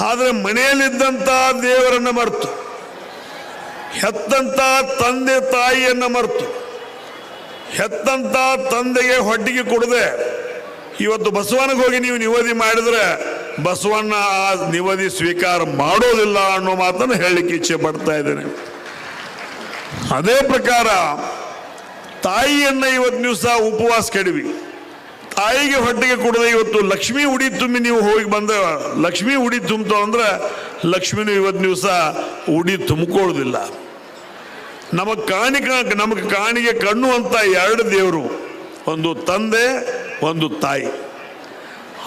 ಆದರೆ ಮನೆಯಲ್ಲಿದ್ದಂಥ ದೇವರನ್ನು ಮರೆತು, ಹೆತ್ತಂತ ತಂದೆ ತಾಯಿಯನ್ನು ಮರೆತು, ಹೆತ್ತಂತ ತಂದೆಗೆ ಹೊಟ್ಟಿಗೆ ಕೊಡದೆ ಇವತ್ತು ಬಸವನಿಗೆ ಹೋಗಿ ನೀವು ನಿವದಿ ಮಾಡಿದರೆ ಬಸವಣ್ಣ ಆ ನಿವದಿ ಸ್ವೀಕಾರ ಮಾಡೋದಿಲ್ಲ ಅನ್ನೋ ಮಾತನ್ನು ಹೇಳಲಿಕ್ಕೆ ಇಚ್ಛೆ ಪಡ್ತಾ ಇದ್ದೇನೆ. ಅದೇ ಪ್ರಕಾರ ತಾಯಿಯನ್ನು ಇವತ್ತು ದಿವಸ ಉಪವಾಸ ಕೆಡವಿ. ತಾಯಿಗೆ ಹೊಟ್ಟೆಗೆ ಕೊಡದೆ ಇವತ್ತು ಲಕ್ಷ್ಮಿ ಉಡಿ ತುಂಬಿ ನೀವು ಹೋಗಿ ಬಂದ ಲಕ್ಷ್ಮಿ ಉಡಿ ತುಂಬ್ತು ಅಂದ್ರೆ ಲಕ್ಷ್ಮಿನೂ ಇವತ್ತು ದಿವಸ ಉಡಿ ತುಂಬಿಕೊಳ್ಳೋದಿಲ್ಲ. ನಮ್ಮ ಕಾಣಿಕ, ನಮಗೆ ಕಾಣಿಗೆ ಕಣ್ಣು ಅಂತ ಎರಡು ದೇವರು, ಒಂದು ತಂದೆ, ಒಂದು ತಾಯಿ.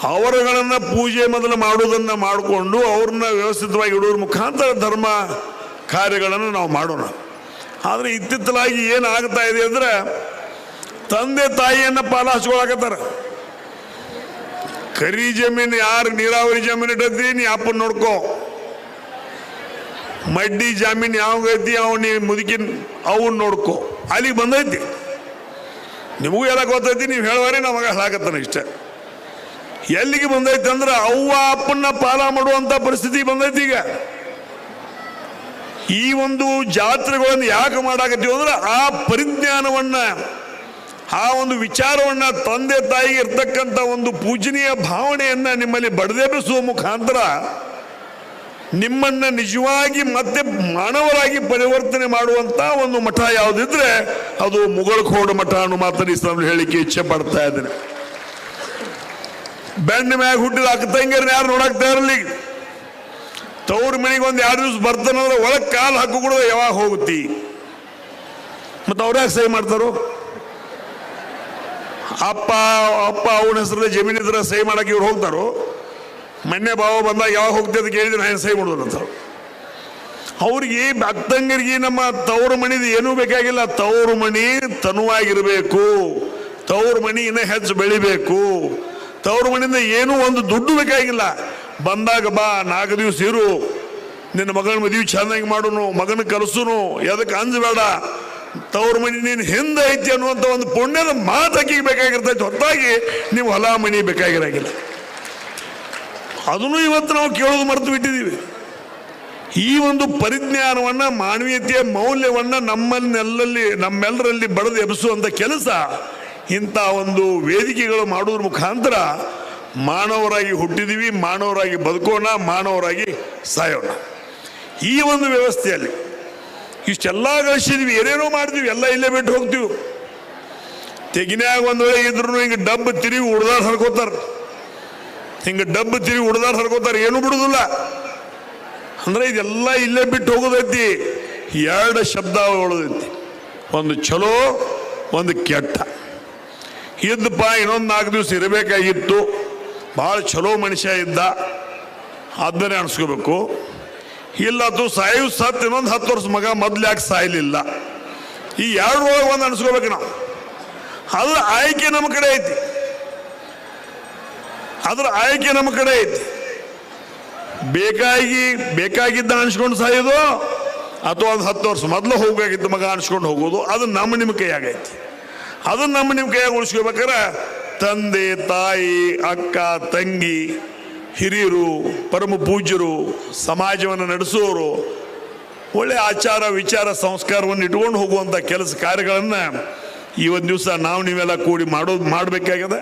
ಅವರುಗಳನ್ನ ಪೂಜೆ ಮೊದಲು ಮಾಡುವುದನ್ನು ಮಾಡಿಕೊಂಡು ಅವ್ರನ್ನ ವ್ಯವಸ್ಥಿತವಾಗಿ ಇಡುವ ಮುಖಾಂತರ ಧರ್ಮ ಕಾರ್ಯಗಳನ್ನು ನಾವು ಮಾಡೋಣ. ಆದರೆ ಇತ್ತಿತ್ತಲಾಗಿ ಏನಾಗ್ತಾ ಇದೆ ಅಂದ್ರೆ ತಂದೆ ತಾಯಿಯನ್ನು ಪಾಲ ಕರಿ ಜಮೀನು, ಯಾರು ನೀರಾವರಿ ಜಮೀನು ಇಟ್ಟತಿ ನೀ ಅಪ್ಪ ನೋಡ್ಕೋ. ಮಡ್ಡಿ ಜಾಮೀನು ಯಾವ ಐತಿ, ಅವ್ ನೀ ಮುದುಕಿನ ಅವನ್ ನೋಡ್ಕೋ. ಅಲ್ಲಿಗೆ ಬಂದೈತಿ. ನಿಮಗೂ ಎಲ್ಲ ಗೊತ್ತೈತಿ, ನೀವು ಹೇಳುವರೆ ನಮಗ ಹೇಳಕತ್ತಾನ ಇಷ್ಟ. ಎಲ್ಲಿಗೆ ಬಂದೈತಿ ಅಂದ್ರೆ, ಅವ್ವ ಅಪ್ಪನ್ನ ಪಾಲ ಮಾಡುವಂತ ಪರಿಸ್ಥಿತಿ ಬಂದೈತಿ ಈಗ. ಈ ಒಂದು ಜಾತ್ರೆಗಳನ್ನು ಯಾಕೆ ಮಾಡಾಕತ್ತೀವಿ ಅಂದ್ರೆ, ಆ ಪರಿಜ್ಞಾನವನ್ನ ಆ ಒಂದು ವಿಚಾರವನ್ನ ತಂದೆ ತಾಯಿಗೆ ಇರ್ತಕ್ಕಂಥ ಒಂದು ಪೂಜನೀಯ ಭಾವನೆಯನ್ನ ನಿಮ್ಮಲ್ಲಿ ಬಡದೆಬ್ಬಿಸುವ ಮುಖಾಂತರ ನಿಮ್ಮನ್ನ ನಿಜವಾಗಿ ಮತ್ತೆ ಮಾನವರಾಗಿ ಪರಿವರ್ತನೆ ಮಾಡುವಂತ ಒಂದು ಮಠ ಯಾವುದಿದ್ರೆ ಅದು ಮುಗಳಖೋಡು ಮಠ ಅನ್ನು ಮಾತ್ರ ಈ ಹೇಳಿಕೆ ಇಚ್ಛೆ ಪಡ್ತಾ ಇದ್ದೇನೆ. ಬೆಣ್ಣ ಮ್ಯಾಗ ಹುಟ್ಟಿದ ಅಕ್ಕ ತಂಗಿಯರನ್ನ ಯಾರು ನೋಡಾಕ್ತಾ ಇರಲಿ. ತವ್ರ ಮನೆಗೆ ಒಂದು ಎರಡು ದಿವಸ ಬರ್ತಾನಂದ್ರೆ ಒಳಗೆ ಕಾಲು ಹಾಕು ಕೂಡ ಯಾವಾಗ ಹೋಗುತ್ತಿ. ಮತ್ತೆ ಅವ್ರ್ಯಾಗ ಸಹಿ ಮಾಡ್ತಾರೋ? ಅಪ್ಪ ಅಪ್ಪ, ಅವನ ಹೆಸರಲ್ಲಿ ಜಮೀನ್ ಇದ್ರೆ ಸಹಿ ಮಾಡಕ್ಕೆ ಇವ್ರು ಹೋಗ್ತಾರೋ? ಮೊನ್ನೆ ಬಾವ ಬಂದಾಗ ಯಾವಾಗ ಹೋಗ್ತಿ ಅಂತ ಕೇಳಿದ್ರೆ ನಾನು ಸಹಿ ಅಂತ. ಅವ್ರಿಗೆ ಅತ್ತಂಗರಿಗೆ ನಮ್ಮ ತವರು ಮಣಿದು ಏನೂ ಬೇಕಾಗಿಲ್ಲ. ತವರು ಮಣಿ ತನುವಾಗಿರಬೇಕು. ತವರು ಮಣಿ ಹೆಚ್ಚು ಬೆಳಿಬೇಕು. ತವರು ಮಣಿಯಿಂದ ಏನೂ ಒಂದು ದುಡ್ಡು ಬೇಕಾಗಿಲ್ಲ. ಬಂದಾಗ ಬಾ ನಾಲ್ಕು ದಿವಸ ಇರು ನಿನ್ನ ಮಗನ ಮದುವೆ ಚೆನ್ನಾಗಿ ಮಾಡುನು, ಮಗನ ಕಲಸುನು ಎದಕ್ಕೆ ಅಂಜಬೇಡ. ತವ್ರ ಮನಿ ನೀನು ಹಿಂದೆ ಐತಿ ಅನ್ನುವಂಥ ಒಂದು ಪುಣ್ಯದ ಮಾತಕ್ಕಿಗೆ ಬೇಕಾಗಿರ್ತೈತೆ. ಹೊರತಾಗಿ ನೀವು ಹೊಲ ಮನಿ ಬೇಕಾಗಿರಾಗಿಲ್ಲ. ಅದನ್ನು ಇವತ್ತು ನಾವು ಕೇಳೋದು ಮರೆತು ಬಿಟ್ಟಿದ್ದೀವಿ. ಈ ಒಂದು ಪರಿಜ್ಞಾನವನ್ನ, ಮಾನವೀಯತೆಯ ಮೌಲ್ಯವನ್ನ ನಮ್ಮನ್ನೆಲ್ಲಲ್ಲಿ ನಮ್ಮೆಲ್ಲರಲ್ಲಿ ಬಡದು ಎಬ್ಬಿಸುವಂಥ ಕೆಲಸ, ಇಂಥ ಒಂದು ವೇದಿಕೆಗಳು ಮಾಡುವುದ್ರ ಮುಖಾಂತರ ಮಾನವರಾಗಿ ಹುಟ್ಟಿದೀವಿ, ಮಾನವರಾಗಿ ಬದುಕೋಣ, ಮಾನವರಾಗಿ ಸಾಯೋಣ. ಈ ಒಂದು ವ್ಯವಸ್ಥೆಯಲ್ಲಿ ಇಷ್ಟೆಲ್ಲ ಗಳಿಸಿದ್ವಿ ಏನೇನೋ ಮಾಡಿದ್ವಿ. ಎಲ್ಲ ಇಲ್ಲೇ ಬಿಟ್ಟು ಹೋಗ್ತೀವಿ. ತೆಗಿನ್ಯಾಗ ಒಂದು ವೇಳೆ ಇದ್ರು ಹಿಂಗೆ ಡಬ್ ತಿರುಗಿ ಉಡ್ದಾಡ್ ಹರ್ಕೋತಾರ. ಹಿಂಗೆ ಡಬ್ ತಿರುಗಿ ಉಡ್ದಾಡ್ ಹರ್ಕೋತಾರ. ಏನು ಬಿಡುದಿಲ್ಲ. ಅಂದ್ರೆ ಇದೆಲ್ಲ ಇಲ್ಲೇ ಬಿಟ್ಟು ಹೋಗೋದೈತಿ. ಎರಡು ಶಬ್ದ ಉಳಿದೈತಿ. ಒಂದು ಚಲೋ ಒಂದು ಕೆಟ್ಟ. ಇದ್ದಪ್ಪ ಇನ್ನೊಂದು ನಾಲ್ಕು ದಿವಸ ಇರಬೇಕಾಗಿತ್ತು. ಭಾಳ ಚಲೋ ಮನುಷ್ಯ ಇದ್ದ. ಅದನ್ನೇ ಅನ್ಸ್ಕೋಬೇಕು. ಇಲ್ಲ ಅದು ಸಾಯು ಸತ್, ಇನ್ನೊಂದು ಹತ್ತು ವರ್ಷ ಮಗ ಮೊದ್ಲು ಯಾಕೆ ಸಾಯಲಿಲ್ಲ? ಈ ಎರಡು ಒಳಗೆ ಒಂದು ಅನ್ಸ್ಕೋಬೇಕು ನಾವು. ಅದ್ರ ಆಯ್ಕೆ ನಮ್ಮ ಕಡೆ ಐತಿ. ಅದ್ರ ಆಯ್ಕೆ ನಮ್ಮ ಕಡೆ ಐತಿ. ಬೇಕಾಗಿ, ಬೇಕಾಗಿದ್ದ ಅನ್ಸ್ಕೊಂಡು ಸಾಯೋದು, ಅಥವಾ ಒಂದು ಹತ್ತು ವರ್ಷ ಮೊದಲು ಹೋಗ್ಬೇಕಿದ್ದ ಮಗ ಅನ್ಸ್ಕೊಂಡು ಹೋಗೋದು, ಅದು ನಮ್ಮ ನಿಮ್ಮ ಕೈಯಾಗೈತಿ ಅದನ್ನ ನಮ್ಮ ನಿಮ್ಮ ಕೈಯಾಗ ಉಳಿಸ್ಕೋಬೇಕಾರೆ ತಂದೆ, ತಾಯಿ, ಅಕ್ಕ, ತಂಗಿ ಹಿರಿಯರು, ಪರಮ ಪೂಜ್ಯರು, ಸಮಾಜವನ್ನು ನಡೆಸೋರು ಒಳ್ಳೆ ಆಚಾರ ವಿಚಾರ ಸಂಸ್ಕಾರವನ್ನು ಇಟ್ಕೊಂಡು ಹೋಗುವಂಥ ಕೆಲಸ ಕಾರ್ಯಗಳನ್ನು ಈ ಒಂದು ದಿವಸ ನಾವು ನೀವೆಲ್ಲ ಕೂಡಿ ಮಾಡೋದು ಮಾಡಬೇಕಾಗ್ಯದ?